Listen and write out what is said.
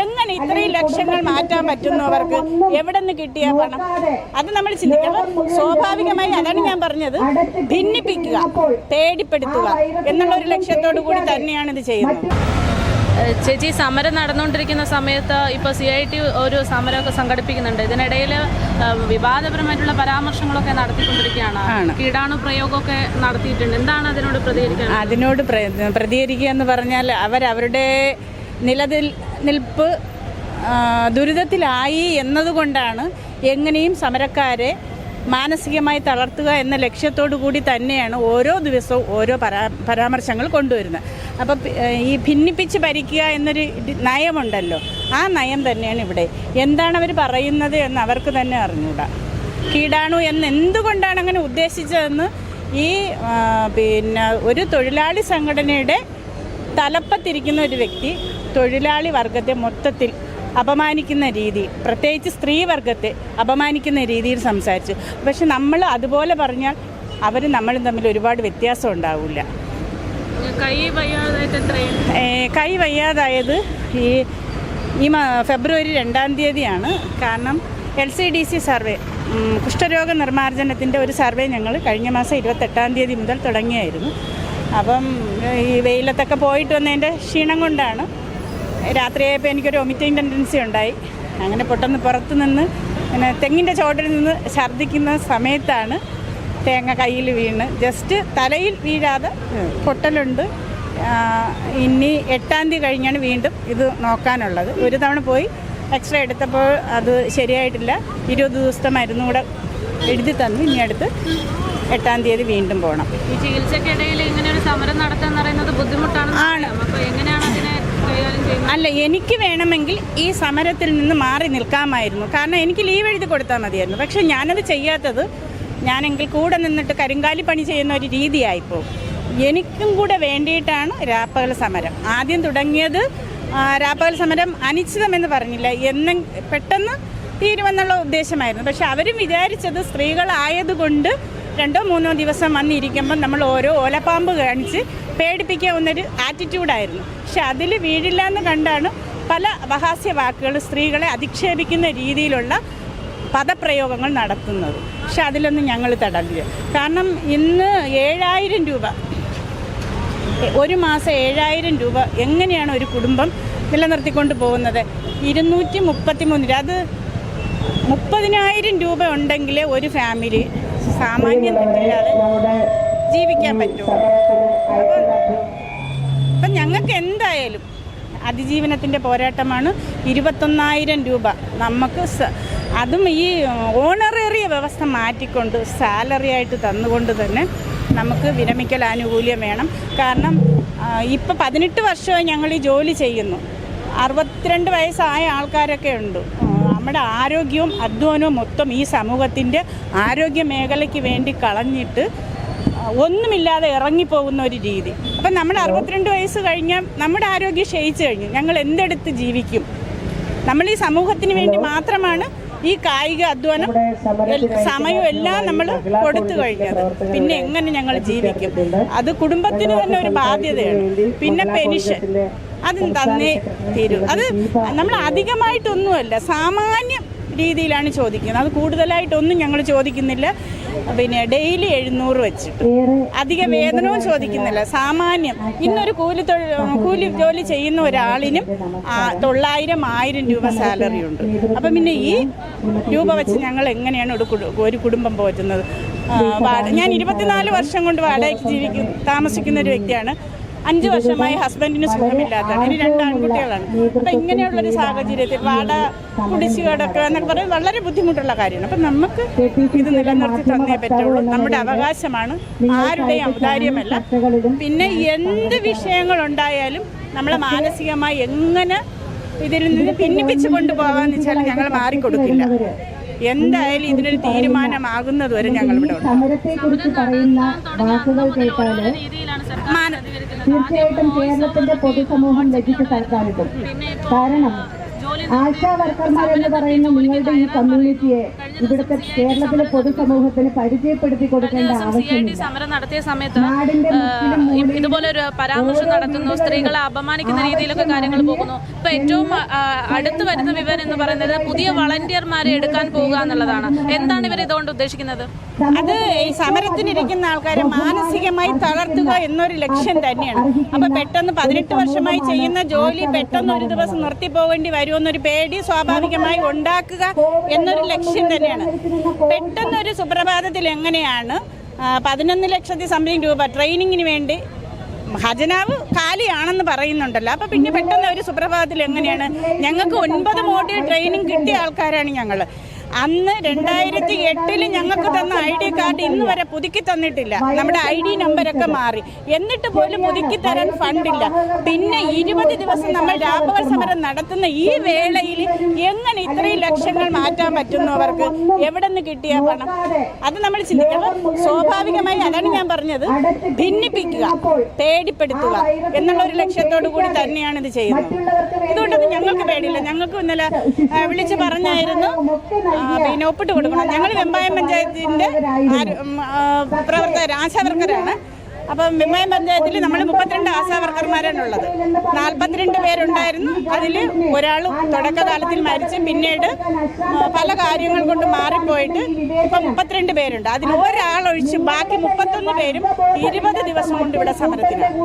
എങ്ങനെ ഇത്രയും ലക്ഷങ്ങൾ മാറ്റാൻ പറ്റുന്നവർക്ക് എവിടെ നിന്ന് കിട്ടിയ പണം? അത് നമ്മൾ ചിന്തിക്കണം. സ്വാഭാവികമായി അതാണ് ഞാൻ പറഞ്ഞത്. ഭിന്നിപ്പിക്കുക പേടിപ്പെടുത്തുക എന്നുള്ള ഒരു ലക്ഷ്യത്തോടു കൂടി തന്നെയാണ് ഇത് ചെയ്യുന്നത്. ചേച്ചി സമരം നടന്നുകൊണ്ടിരിക്കുന്ന സമയത്ത് ഇപ്പോൾ സി ഐ ടി ഒരു സമരമൊക്കെ സംഘടിപ്പിക്കുന്നുണ്ട്. ഇതിനിടയിൽ വിവാദപരമായിട്ടുള്ള പരാമർശങ്ങളൊക്കെ നടത്തിക്കൊണ്ടിരിക്കുകയാണ്. കീടാണു പ്രയോഗമൊക്കെ നടത്തിയിട്ടുണ്ട്. എന്താണ് അതിനോട് പ്രതികരിക്കുക അതിനോട് പ്ര- പ്രതികരിക്കുക എന്ന് പറഞ്ഞാൽ അവരവരുടെ നിലനിൽ നിൽപ്പ് ദുരിതത്തിലായി എന്നതുകൊണ്ടാണ് എങ്ങനെയും സമരക്കാരെ മാനസികമായി തളർത്തുക എന്ന ലക്ഷ്യത്തോടു കൂടി തന്നെയാണ് ഓരോ ദിവസവും ഓരോ പരാ പരാമർശങ്ങൾ കൊണ്ടുവരുന്നത്. അപ്പം ഈ ഭിന്നിപ്പിച്ച് ഭരിക്കുക എന്നൊരു നയമുണ്ടല്ലോ. ആ നയം തന്നെയാണ് ഇവിടെ. എന്താണ് അവർ പറയുന്നത് എന്ന് അവർക്ക് തന്നെ അറിഞ്ഞൂടാ. കീടാണു എന്ന് എന്തുകൊണ്ടാണ് അങ്ങനെ ഉദ്ദേശിച്ചതെന്ന് ഈ പിന്നെ ഒരു തൊഴിലാളി സംഘടനയുടെ തലപ്പത്തിരിക്കുന്ന ഒരു വ്യക്തി തൊഴിലാളി വർഗത്തെ മൊത്തത്തിൽ അപമാനിക്കുന്ന രീതി പ്രത്യേകിച്ച് സ്ത്രീ വർഗത്തെ അപമാനിക്കുന്ന രീതിയിൽ സംസാരിച്ചു. പക്ഷെ നമ്മൾ അതുപോലെ പറഞ്ഞാൽ അവർ നമ്മളും തമ്മിൽ ഒരുപാട് വ്യത്യാസം ഉണ്ടാവില്ല. കൈ വയ്യാതായത് ഈ ഈ ഫെബ്രുവരി രണ്ടാം തീയതിയാണ്. കാരണം L C D C survey കുഷ്ഠരോഗ നിർമ്മാർജനത്തിന്റെ ഒരു സർവേ ഞങ്ങൾ കഴിഞ്ഞ മാസം ഇരുപത്തെട്ടാം തീയതി മുതൽ തുടങ്ങിയായിരുന്നു. അപ്പം ഈ വെയിലത്തൊക്കെ പോയിട്ട് വന്നതിന്റെ ക്ഷീണം കൊണ്ടാണ് രാത്രിയായപ്പോൾ എനിക്കൊരു ഒമിറ്റിംഗ് ടെൻഡൻസി ഉണ്ടായി. അങ്ങനെ പെട്ടെന്ന് പുറത്ത് നിന്ന് പിന്നെ തെങ്ങിന്റെ ചോട്ടിൽ നിന്ന് ഛർദ്ദിക്കുന്ന സമയത്താണ് തേങ്ങ കയ്യിൽ വീണ്. ജസ്റ്റ് തലയിൽ വീഴാതെ പൊട്ടലുണ്ട്. ഇനി എട്ടാം തീയതി കഴിഞ്ഞാണ് വീണ്ടും ഇത് നോക്കാനുള്ളത്. ഒരു തവണ പോയി എക്സ്റേ എടുത്തപ്പോൾ അത് ശരിയായിട്ടില്ല. ഇരുപത് ദിവസത്തെ മരുന്നും കൂടെ എഴുതി തന്നു. ഇനി അടുത്ത് എട്ടാം തീയതി വീണ്ടും പോകണം ഈ ചികിത്സക്കിടയിൽ ഇങ്ങനെ ഒരു സമരം നടത്താന്ന് പറയുന്നത് ബുദ്ധിമുട്ടാണ് ആണ്. അപ്പോൾ എങ്ങനെയാണ് അല്ല എനിക്ക് വേണമെങ്കിൽ ഈ സമരത്തിൽ നിന്ന് മാറി നിൽക്കാമായിരുന്നു. കാരണം എനിക്ക് ലീവ് എഴുതി കൊടുത്താൽ മതിയായിരുന്നു. പക്ഷെ ഞാനത് ചെയ്യാത്തത് ഞാനെങ്കിൽ കൂടെ നിന്നിട്ട് കരിങ്കാലി പണി ചെയ്യുന്ന ഒരു രീതിയായിപ്പോൾ എനിക്കും കൂടെ വേണ്ടിയിട്ടാണ് രാപ്പകൽ സമരം. ആദ്യം തുടങ്ങിയത് രാപ്പകൽ സമരം അനിശ്ചിതമെന്ന് പറഞ്ഞില്ല. എന്നും പെട്ടെന്ന് തീരുമെന്നുള്ള ഉദ്ദേശമായിരുന്നു. പക്ഷെ അവരും വിചാരിച്ചത് സ്ത്രീകളായതുകൊണ്ട് രണ്ടോ മൂന്നോ ദിവസം വന്നിരിക്കുമ്പോൾ നമ്മൾ ഓരോ ഓലപ്പാമ്പ് കാണിച്ച് പേടിപ്പിക്കാവുന്നൊരു ആറ്റിറ്റ്യൂഡായിരുന്നു പക്ഷെ അതിൽ വീഴില്ല എന്ന് കണ്ടാണ് പല അപഹാസ്യ വാക്കുകൾ സ്ത്രീകളെ അധിക്ഷേപിക്കുന്ന രീതിയിലുള്ള പദപ്രയോഗങ്ങൾ നടത്തുന്നത്. പക്ഷെ അതിലൊന്നും ഞങ്ങൾ തടഞ്ഞില്ല കാരണം ഇന്ന് ഏഴായിരം രൂപ ഒരു മാസം ഏഴായിരം രൂപ എങ്ങനെയാണ് ഒരു കുടുംബം നിലനിർത്തിക്കൊണ്ട് പോകുന്നത്? ഇരുന്നൂറ്റി മുപ്പത്തി മൂന്ന് അത് മുപ്പതിനായിരം രൂപ ഉണ്ടെങ്കിൽ ഒരു ഫാമിലി സാമാന്യം തെറ്റില്ലാതെ ജീവിക്കാൻ പറ്റുമോ? അപ്പം അപ്പം ഞങ്ങൾക്ക് എന്തായാലും അതിജീവനത്തിന്റെ പോരാട്ടമാണ്. ഇരുപത്തൊന്നായിരം രൂപ നമുക്ക് അതും ഈ ഓണറേറിയ വ്യവസ്ഥ മാറ്റിക്കൊണ്ട് സാലറി ആയിട്ട് തന്നുകൊണ്ട് തന്നെ നമുക്ക് വിരമിക്കൽ ആനുകൂല്യം വേണം. കാരണം ഇപ്പം പതിനെട്ട് വർഷമായി ഞങ്ങൾ ഈ ജോലി ചെയ്യുന്നു. അറുപത്തിരണ്ട് വയസ്സായ ആൾക്കാരൊക്കെ ഉണ്ട്. നമ്മുടെ ആരോഗ്യവും അധ്വാനവും മൊത്തം ഈ സമൂഹത്തിന്റെ ആരോഗ്യ മേഖലയ്ക്ക് വേണ്ടി കളഞ്ഞിട്ട് ഒന്നുമില്ലാതെ ഇറങ്ങിപ്പോകുന്ന ഒരു രീതി. അപ്പം നമ്മൾ അറുപത്തിരണ്ട് വയസ്സ് കഴിഞ്ഞാൽ നമ്മുടെ ആരോഗ്യം ക്ഷയിച്ചു കഴിഞ്ഞു. ഞങ്ങൾ എന്തെടുത്ത് ജീവിക്കും? നമ്മൾ ഈ സമൂഹത്തിന് വേണ്ടി മാത്രമാണ് ഈ കായിക അധ്വാനം സമയം എല്ലാം നമ്മൾ കൊടുത്തു കഴിഞ്ഞത്. പിന്നെ എങ്ങനെ ഞങ്ങൾ ജീവിക്കും? അത് കുടുംബത്തിന് തന്നെ ഒരു ബാധ്യതയാണ്. പിന്നെ പെൻഷൻ. അത് തന്നേ തീരൂ. അത് നമ്മൾ അധികമായിട്ടൊന്നുമല്ല സാമാന്യം രീതിയിലാണ് ചോദിക്കുന്നത്. അത് കൂടുതലായിട്ടൊന്നും ഞങ്ങൾ ചോദിക്കുന്നില്ല. പിന്നെ ഡെയിലി എഴുന്നൂറ് വെച്ചിട്ട് അധിക വേതനവും ചോദിക്കുന്നില്ല. സാമാന്യം ഇന്നൊരു കൂലി കൂലി ജോലി ചെയ്യുന്ന ഒരാളിനും തൊള്ളായിരം ആയിരം രൂപ സാലറി ഉണ്ട്. അപ്പം പിന്നെ ഈ രൂപ വെച്ച് ഞങ്ങൾ എങ്ങനെയാണ് ഒരു ഒരു കുടുംബം പോറ്റുന്നത്? ഞാൻ ഇരുപത്തിനാല് വർഷം കൊണ്ട് വാടകയ്ക്ക് ജീവിക്കും താമസിക്കുന്ന ഒരു വ്യക്തിയാണ്. അഞ്ച് വർഷമായി ഹസ്ബൻഡിന് സുഖമില്ലാത്തതാണ്. ഇനി രണ്ട് ആൺകുട്ടികളാണ്. അപ്പം ഇങ്ങനെയുള്ളൊരു സാഹചര്യത്തിൽ വാട കുടിശ്ശികടൊക്കെ എന്നൊക്കെ പറയുന്നത് വളരെ ബുദ്ധിമുട്ടുള്ള കാര്യമാണ്. അപ്പം നമുക്ക് ഇത് നിലനിർത്തി തന്നേ പറ്റുള്ളൂ. നമ്മുടെ അവകാശമാണ്. ആരുടെയും ഔദാര്യമല്ല പിന്നെ എന്ത് വിഷയങ്ങളുണ്ടായാലും നമ്മളെ മാനസികമായി എങ്ങനെ ഇതിൽ നിന്ന് ഭിന്നിപ്പിച്ച് കൊണ്ടുപോകാന്ന് വെച്ചാൽ ഞങ്ങൾ മാറിക്കൊടുക്കില്ല. എന്തായാലും ഇതിനൊരു തീരുമാനമാകുന്നതുവരെ ഞങ്ങൾ ഇവിടെ ഉണ്ട് തീർച്ചയായിട്ടും കേരളത്തിന്റെ പൊതുസമൂഹം ലഭിച്ച സർക്കാരിട്ടും കാരണം ആശാ വർക്കർമാർ എന്ന് പറയുന്ന നിങ്ങളുടെ ഈ കമ്മ്യൂണിറ്റിയെ ഇവിടുത്തെ കേരളത്തിലെ പൊതുസമൂഹത്തിന് പരിചയപ്പെടുത്തി കൊടുക്കേണ്ട സി ഐ ആവശ്യമില്ല സമരം നടത്തിയ സമയത്ത് നാടിന്റെ ഇതുപോലെ ഒരു പരാമർശം നടത്തുന്നു. സ്ത്രീകളെ അപമാനിക്കുന്ന രീതിയിലൊക്കെ കാര്യങ്ങൾ പോകുന്നു. ഇപ്പൊ ഏറ്റവും അടുത്ത് വരുന്ന വിവരം എന്ന് പറയുന്നത് പുതിയ വളണ്ടിയർമാരെ എടുക്കാൻ പോകുക എന്നുള്ളതാണ്. എന്താണ് ഇവർ ഇതുകൊണ്ട് ഉദ്ദേശിക്കുന്നത്? അത് ഈ സമരത്തിനിരിക്കുന്ന ആൾക്കാരെ മാനസികമായി തളർത്തുക എന്നൊരു ലക്ഷ്യം തന്നെയാണ്. അപ്പൊ പെട്ടെന്ന് പതിനെട്ട് വർഷമായി ചെയ്യുന്ന ജോലി പെട്ടെന്ന് ഒരു ദിവസം നിർത്തി പോകേണ്ടി വരുമെന്നൊരു പേടി സ്വാഭാവികമായി ഉണ്ടാക്കുക എന്നൊരു ലക്ഷ്യം തന്നെയാണ്. പെട്ടെന്ന് ഒരു സുപ്രഭാതത്തിൽ എങ്ങനെയാണ്? പതിനൊന്ന് ലക്ഷത്തി സംതിങ് രൂപ ട്രെയിനിങ്ങിന് വേണ്ടി ഖജനാവ് കാലിയാണെന്ന് പറയുന്നുണ്ടല്ലോ. അപ്പൊ പിന്നെ പെട്ടെന്ന് ഒരു സുപ്രഭാതത്തിൽ എങ്ങനെയാണ്? ഞങ്ങൾക്ക് ഒൻപത് മോഡ്യൂൾ ട്രെയിനിങ് കിട്ടിയ ആൾക്കാരാണ് ഞങ്ങൾ അന്ന് രണ്ടായിരത്തി എട്ടിൽ ഞങ്ങൾക്ക് തന്ന ഐ ഡി കാർഡ് ഇന്ന് വരെ പുതുക്കി തന്നിട്ടില്ല. നമ്മുടെ ഐ ഡി നമ്പരൊക്കെ മാറി. എന്നിട്ട് പോലും പുതുക്കി തരാൻ ഫണ്ടില്ല പിന്നെ ഇരുപത് ദിവസം നമ്മൾ രാപകൽ സമരം നടത്തുന്ന ഈ വേളയിൽ എങ്ങനെ ഇത്രയും ലക്ഷങ്ങൾ മാറ്റാൻ പറ്റുന്നു അവർക്ക്? എവിടെ നിന്ന് കിട്ടിയ പണം? അത് നമ്മൾ ചിന്തിക്കണം. സ്വാഭാവികമായി അതാണ് ഞാൻ പറഞ്ഞത്. ഭിന്നിപ്പിക്കുക പേടിപ്പെടുത്തുക എന്നുള്ള ഒരു ലക്ഷ്യത്തോടു കൂടി തന്നെയാണ് ഇത് ചെയ്യുന്നത്. ഇതുകൊണ്ടൊന്നും ഞങ്ങൾക്ക് പേടിയില്ല. ഞങ്ങൾക്ക് ഇന്നലെ വിളിച്ച് പറഞ്ഞായിരുന്നു. പിന്നെ ഒപ്പിട്ട് കൊടുക്കണം. ഞങ്ങൾ വെമ്പായം ആ, പ്രവർത്തകർ ആശാവർക്കരാണ്. അപ്പം വെമ്പായം പഞ്ചായത്തിൽ നമ്മൾ മുപ്പത്തിരണ്ട് ആശാവർക്കർമാരാണ് ഉള്ളത് നാൽപ്പത്തിരണ്ട് പേരുണ്ടായിരുന്നു. അതിൽ ഒരാൾ തുടക്കകാലത്തിൽ മരിച്ച് പിന്നീട് പല കാര്യങ്ങൾ കൊണ്ട് മാറിപ്പോയിട്ട് ഇപ്പം മുപ്പത്തിരണ്ട് പേരുണ്ട്. അതിൽ ഒരാളൊഴിച്ച് ബാക്കി മുപ്പത്തൊന്ന് പേരും ഇരുപത് ദിവസം കൊണ്ട് ഇവിടെ സമരത്തിലാണ്